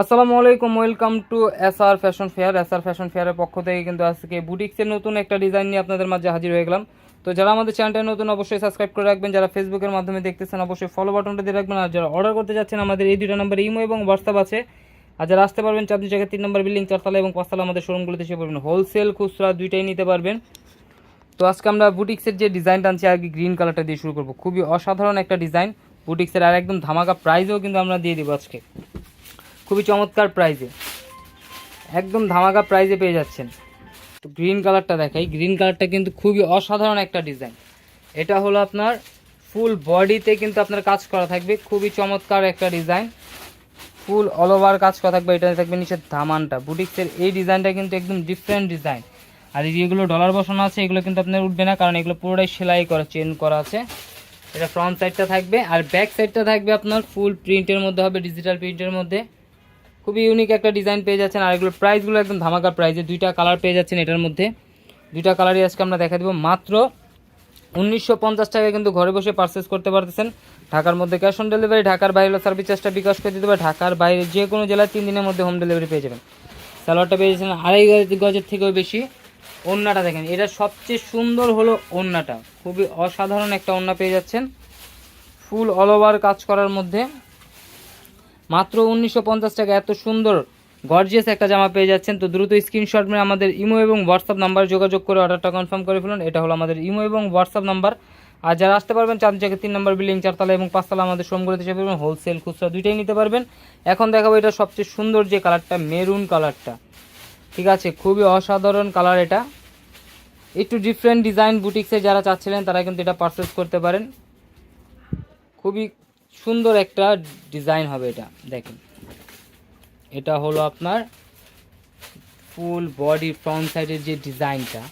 আসসালামু আলাইকুম, welcome to S R fashion fair. S R fashion ফেয়ারের পক্ষ থেকে কিন্তু আজকে বুটিক্সের নতুন একটা ডিজাইন নিয়ে আপনাদের মাঝে হাজির হয়ে গেলাম। তো যারা আমাদের চ্যানেলটা নতুন, অবশ্যই সাবস্ক্রাইব করে রাখবেন। যারা ফেসবুকের মাধ্যমে দেখতেছেন, অবশ্যই ফলো বাটনটা দিয়ে রাখবেন। আর যারা অর্ডার করতে যাচ্ছেন, আমাদের এই দুটো নাম্বার ইমো এবং হোয়াটসঅ্যাপ আছে। আর যারা আসতে পারবেন, চাঁদনি জায়গায় তিন নম্বর বিল্ডিং চারতলা এবং পাঁচতলা আমাদের শোরুমগুলোতে এসে পারবেন হোলসেল খুচরা দুইটাই নিতে পারবেন। তো আজকে আমরা বুটিক্সের যে ডিজাইনটা আনছি আর কি গ্রিন কালারটা দিয়ে শুরু করব। খুবই অসাধারণ একটা ডিজাইন বুটিক্সের আর একদম ধামাকা প্রাইজও কিন্তু আমরা দিয়ে দিব আজকে। খুবই চমৎকার প্রাইজে একদম ধামাকা প্রাইজে পেয়ে যাচ্ছেন। তো গ্রিন কালারটা দেখাই। গ্রিন কালারটা কিন্তু খুবই অসাধারণ একটা ডিজাইন এটা হলো আপনার ফুল বডিতে কিন্তু আপনার কাজ করা থাকবে। খুবই চমৎকার একটা ডিজাইন ফুল অল ওভার কাজ করা থাকবে। এটা থাকবে নিচের ধামানটা। বুটিক্সের এই ডিজাইনটা কিন্তু একদম ডিফারেন্ট ডিজাইন আর যেগুলো ডলার বসানো আছে, এগুলো কিন্তু আপনার উঠবে না। কারণ এগুলো পুরোটাই সেলাই করা চেন করা আছে। এটা ফ্রন্ট সাইডটা থাকবে। আর ব্যাক সাইডটা থাকবে আপনার ফুল প্রিন্টের মধ্যে হবে ডিজিটাল প্রিন্টের মধ্যে। খুবই ইউনিক একটা ডিজাইন পেয়ে যাচ্ছেন। আর এগুলোর প্রাইসগুলো একদম ধামাকা প্রাইসে দুইটা কালার পেয়ে যাচ্ছেন এটার মধ্যে। দুইটা কালারই আজকে আমরা দেখা দেবো। মাত্র উনিশশো পঞ্চাশ টাকায় কিন্তু ঘরে বসে পারচেস করতে পারতেছেন। ঢাকার মধ্যে ক্যাশ অন ডেলিভারি ঢাকার বাইরে সার্ভিস চার্জটা বিকাশ করে দিতে পারে ঢাকার বাইরে যে কোনো জেলায় তিন দিনের মধ্যে হোম ডেলিভারি পেয়ে যাবেন। স্যালোয়ারটা পেয়ে যাচ্ছেন আড়াই গজ গজের থেকেও বেশি। ওন্নাটা দেখেন, এটা সবচেয়ে সুন্দর হলো ওন্নাটা। খুবই অসাধারণ একটা ওন্না পেয়ে যাচ্ছেন। ফুল অল ওভার কাজ করার মধ্যে। মাত্র উনিশশো পঞ্চাশ টাকা। এত সুন্দর গর্জিয়াস একটা জামা পেয়ে যাচ্ছেন। তো দ্রুত স্ক্রিনশট মেরে আমাদের ইমো এবং হোয়াটসঅ্যাপ নাম্বার যোগাযোগ করে অর্ডারটা কনফার্ম করে ফেলুন। এটা হলো আমাদের ইমো এবং হোয়াটসঅ্যাপ নাম্বার আর যারা আসতে পারবেন চাঁদ জায়গায় তিন নম্বর বিল্ডিং চারতলা এবং পাঁচতলা আমাদের সোমগুলোতে এসে পারবেন হোলসেল খুচরা দুইটাই নিতে পারবেন। এখন দেখাবো এটা সবচেয়ে সুন্দর যে কালারটা মেরুন কালারটা ঠিক আছে, খুবই অসাধারণ কালার এটা। একটু ডিফারেন্ট ডিজাইন বুটিক্সে যারা চাচ্ছিলেন, তারা কিন্তু এটা পারচেস করতে পারেন। খুবই সুন্দর একটা ডিজাইন হবে এটা, দেখেন। এটা হলো আপনার ফুল বডি ফ্রন্ট সাইডের যে ডিজাইনটা,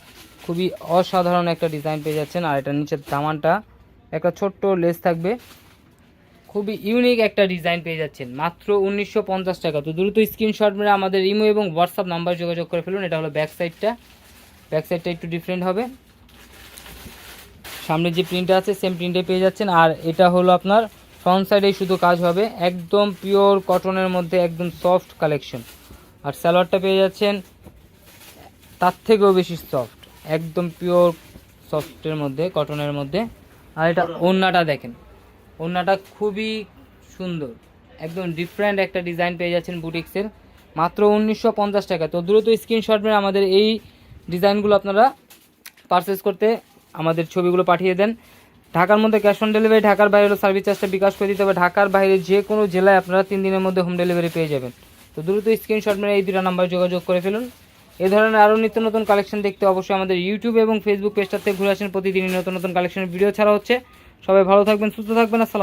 খুবই অসাধারণ একটা ডিজাইন পেয়ে যাচ্ছেন। আর এটা নিচের দামানটা একটা ছোট্ট লেস থাকবে। খুবই ইউনিক একটা ডিজাইন পেয়ে যাচ্ছেন। মাত্র উনিশশো পঞ্চাশ টাকা। তো দ্রুত স্ক্রিনশট মেরে আমাদের ইমো এবং হোয়াটসঅ্যাপ নাম্বার যোগাযোগ করে ফেলুন। এটা হলো ব্যাক সাইডটা ব্যাক সাইডটা একটু ডিফারেন্ট হবে। সামনে যে প্রিন্ট আছে সেম প্রিন্টে পেয়ে যাচ্ছেন। আর এটা হলো আপনার ফ্রন্ট সাইডেই শুধু কাজ হবে, একদম পিওর কটনের মধ্যে একদম সফট কালেকশন আর সালোয়ারটা পেয়ে যাচ্ছেন, তার থেকেও বেশি সফট একদম পিওর সফটের মধ্যে কটনের মধ্যে। আর এটা ওড়নাটা দেখেন, ওড়নাটা খুবই সুন্দর, একদম ডিফারেন্ট একটা ডিজাইন পেয়ে যাচ্ছেন বুটিক্সের মাত্র উনিশশো পঞ্চাশ টাকা। তো দ্রুত স্ক্রিনশট মেরে আমাদের এই ডিজাইনগুলো আপনারা পারচেস করতে আমাদের ছবিগুলো পাঠিয়ে দেন। ঢাকার মধ্যে ক্যাশ অন ডেলিভারি ঢাকার বাইরে সার্ভিস চার্জটা বিকাশ করে দিতে হবে। ঢাকার বাইরে যে কোনো জেলায় আপনারা তিন দিনের মধ্যে হোম ডেলিভারি পেয়ে যাবেন। তো দ্রুত স্ক্রিনশট মেরে এই দুটো নাম্বার যোগাযোগ করে ফেলুন। এ ধরনের আরও নিত্য নতুন কালেকশন দেখতে অবশ্যই আমাদের ইউটিউব এবং ফেসবুক পেজটাতে ঘুরে আসেন। প্রতিদিনই নতুন নতুন কালেকশনের ভিডিও ছাড়া হচ্ছে। সবাই ভালো থাকবেন, সুস্থ থাকবেন। আসসালাম